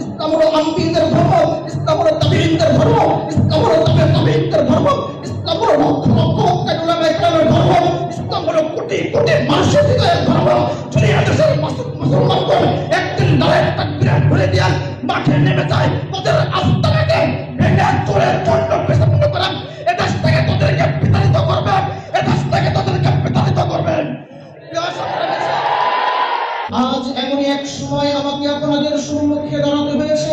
ইসলাম হলো আম্বিদের ধর্ম ইসলাম হলো তাবিঈনদের ধর্ম ইসলাম হলো তাবে তাবিঈনদের ধর্ম ইসলাম হলো লক্ষ লক্ষ হত্যার উলামায়ে কেরামের ধর্ম ইসলাম হলো কোটি কোটি মানুষের হৃদয়ের ধর্ম যদি এদেশের মুসল- মুসলমানগণ একদিন নারে তাকবিরাত ভুলে দিয়া মাঠে নেমে যায়, তাদের আস্তানাকে ভেঙে চোরের জন্য এমনই এক সময় আমাকে আপনাদের সম্মুখে দাঁড়াতে হয়েছে।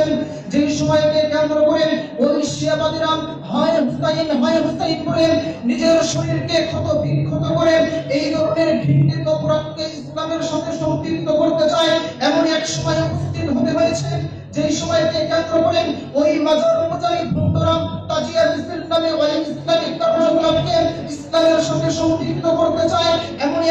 যে সময়কে কেন্দ্র করে ওই শিয়াবাদীরা হয় হুসাইন হয় হুসাইন করে নিজের শরীরকে ক্ষত বিক্ষত করে এই ধরনের ঘৃণিত অপরাধকে ইসলামের সাথে সম্পৃক্ত করতে চায়, এমনই এক সময় উপস্থিত হতে হয়েছে। যে সময়কে কেন্দ্র করে ওই মাজার মুজাহিদ ভক্তরা তাজিয়া মিছিল নামে ইসলামিক কর্মসূচিকে ইসলামের সাথে সম্পৃক্ত করতে চায়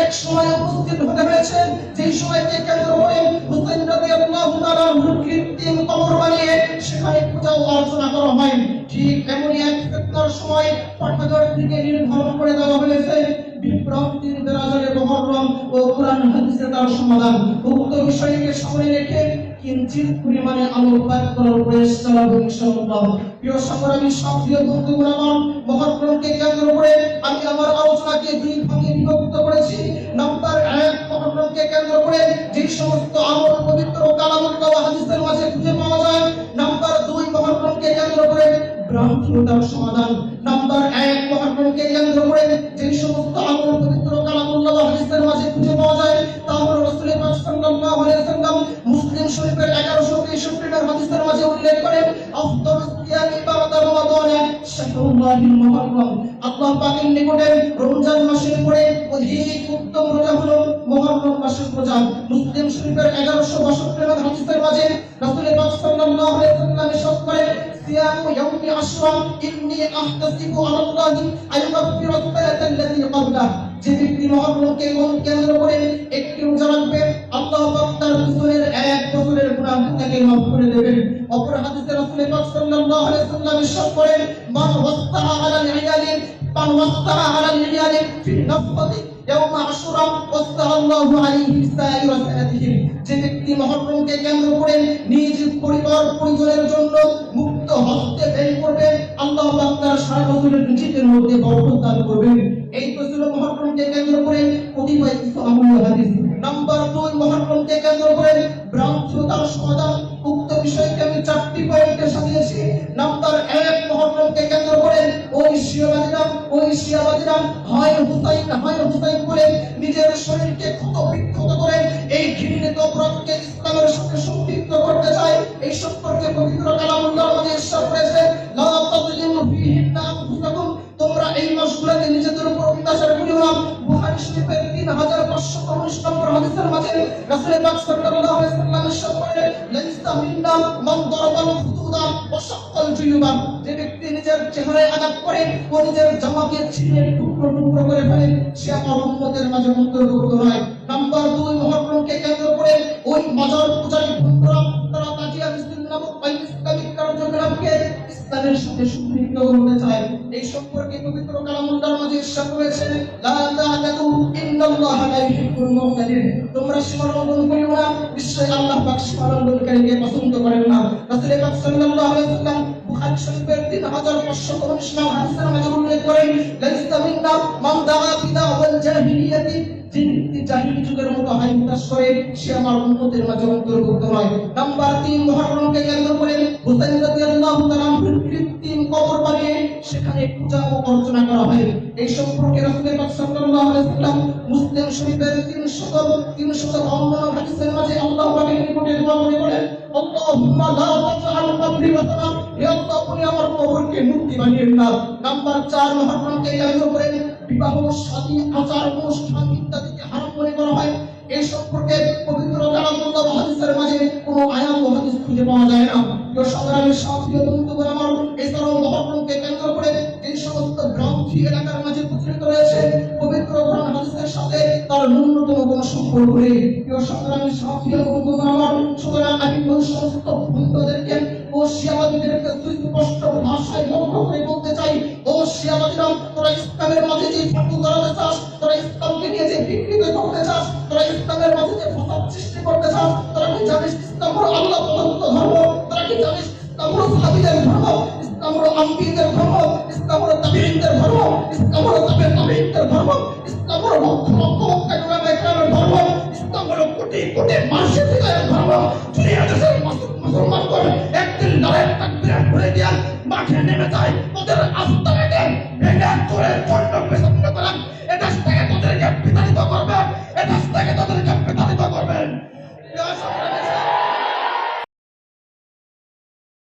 এক সময় উপস্থিত হতে হয়েছে। যে সময়কে কেন্দ্র করে হুসাইন রাদিয়াল্লাহু তাআলা কৃত্রিম কবর বানিয়ে সেখানে পূজা অর্চনা করা হয়। ঠিক এমনই এক ফিতনার সময় পাঠাগার থেকে নির্ধারণ করে দেওয়া হয়েছে। বিভ্রান্তির বেড়াজালে মহরম ও কোরআন হাদিসে তার সমাধান। উক্ত বিষয়কে সামনে রেখে কিঞ্চিত পরিমাণে আলোকপাত করার প্রয়াস চালাবো ইনশাআল্লাহ। প্রিয় সংগ্রামী সাথীয় বন্ধুগণ আমার মহাপ্রভুকে কেন্দ্র করে আমি আমার আলোচনাকে দুই কেন্দ্র করে যে সমস্ত আমল পবিত্র কালামুল্লাহ হাদিসের মাঝে খুঁজে পাওয়া যায়, নাম্বার দুই মহাপ্রভুকে কেন্দ্র করে ভ্রান্তিতার সমাধান, নাম্বার এক মহাপ্রভুকে কেন্দ্র করে যে সমস্ত আমল পবিত্র কালামুল্লাহ হাদিসের মাঝে খুঁজে পাওয়া যায়, তা হলো রাসূল পাক সাল্লাল্লাহু আলাইহি ওয়াসাল্লাম মুসলিম শরীফের 1163 নম্বর হাদিসের মাঝে উল্লেখ করেন আফদালুস সিয়ামি আল্লাহ পাকের নিকটে রমজান মাসের পরে অধিক রোজা মুসলিম শরীফের 1162 নম্বর হাদিসের মাঝে রাসূল পাক সাল্লাল্লাহু আলাইহি ওয়াসাল্লাম ইরশাদ করেন, সিয়ামু ইয়াউমি আশরা, ইন্নী আহতাসিবু আলাল্লাহি আইয়ুগফিরা আল্লাযী ক্বাবলা যে ব্যক্তি মহরমকে কেন্দ্র করে একটি রোজা রাখবে, আল্লাহ পাক তার পিছনের এক বছরের গুনাহ তাকে মাফ করে দেবেন। অপর হাদিসে রাসূল পাক সাল্লাল্লাহু আলাইহি ওয়াসাল্লাম ইরশাদ করেন, মান ওয়াস্তা আলাল ইয়ালি মান ওয়াস্তা আলাল ইয়ালি ফি নাফতি ইয়াউম আশুরা ওয়াস্তা আল্লাহু আলাইহি সাইর করে নিজ পরিবার কেন্দ্র করে কতিপয় কিছু আমল হাদিস। নাম্বার দুই, মহরমকে কেন্দ্র করে ভ্রান্তিতার সমাধান। উক্ত বিষয়কে আমি চারটি পয়েন্টে সাজিয়েছি নাম্বার এক, মহরমকে কেন্দ্র করে ওই শিয়াবাদীরা ওই শিয়াবাদীরা হয় হুসাইন, হয় করে নিজের শরীরকে ক্ষত বিক্ষত করে এই ঘৃণিত অপরাধকে ইসলামের সাথে সম্পৃক্ত করতে চায়, এই সম্পর্কে পবিত্র কালামুল্লাহ আনফুসাকুম তোমরা এই নিজেদের উপর অত্যাচার করিও না। বুখারী শরীফের 3519 নম্বর হাদিসের মাঝে রাসূল পাক সাল্লাল্লাহু আলাইহি ওয়াসাল্লাম ইরশাদ করেন লাইসা মিন্না দারাবাল খুদুদা ওয়া শাক্কাল জুয়ুবা যে ব্যক্তি নিজের চেহারায় আঘাত করে ও নিজের জামাকে ছিঁড়ে টুকরো টুকরো করে ফেলে, সে আমার মাঝে অন্তর্ভুক্ত নয়। নাম্বার দুই মহরমকে কেন্দ্র করে ওই মাজার পূজারী এই সম্পর্কে তোমরা আল্লাহ পছন্দ করেন না। বুখারী শরীফের 3519 নম্বর হাদিসের মাঝে উল্লেখ করেন লাইসা মিন্না দাআ বিদাওয়াল জাহিলিয়াতি যে ব্যক্তি জাহিলি যুগের মতো হাই হুতাশ করে, সে আমার উম্মতের মাঝে অন্তর্ভুক্ত নয়। নাম্বার তিন মহরমকে কেন্দ্র করে কৃত্রিম কবর বানিয়ে সেখানে পূজা ও অর্চনা করা হয়। এই সম্পর্কে রাসূল পাক সাল্লাল্লাহু আলাইহি মুসলিম শরীফের 300 352 হাদিসের মাঝে আল্লাহ পাকের নিকটে দোয়া করে বলেন, আল্লাহুম্মা আমার কবরকে মূর্তি বানিয়েন না নাম্বার 4 মহরমকে কেন্দ্র করে বিবাহ, শাদী, আচার, অনুষ্ঠান ইত্যাদিকে হারাম মনে করা হয়। এই সম্পর্কে পবিত্র মাঝে কোনো আয়াত খুঁজে পাওয়া যায় না। প্রিয় সংগ্রামের সাথী বন্ধুগণ আমার, এছাড়াও মহাপ্রভুকে কেন্দ্র করে যে সমস্ত গ্রন্থি এলাকার মাঝে প্রচলিত রয়েছে। সুতরাং আমি তোরা ইসলামের মাঝে যে ফাটু চাস, তোরা ইসলামকে নিয়ে যে বিকৃত চাস, তোরা ইসলামের মাঝে যে ফসাদ সৃষ্টি করতে চাস, তোরা কি জানিস ইসলাম হলো ধর্ম? তোরা কি জানিস ইসলাম হলো ধর্ম? দুনিয়া দেশের মুসল- মুসলমান করে একদিন লড়াই তাকবিরে ভরে দিয়া মাঠে নেমে যায়।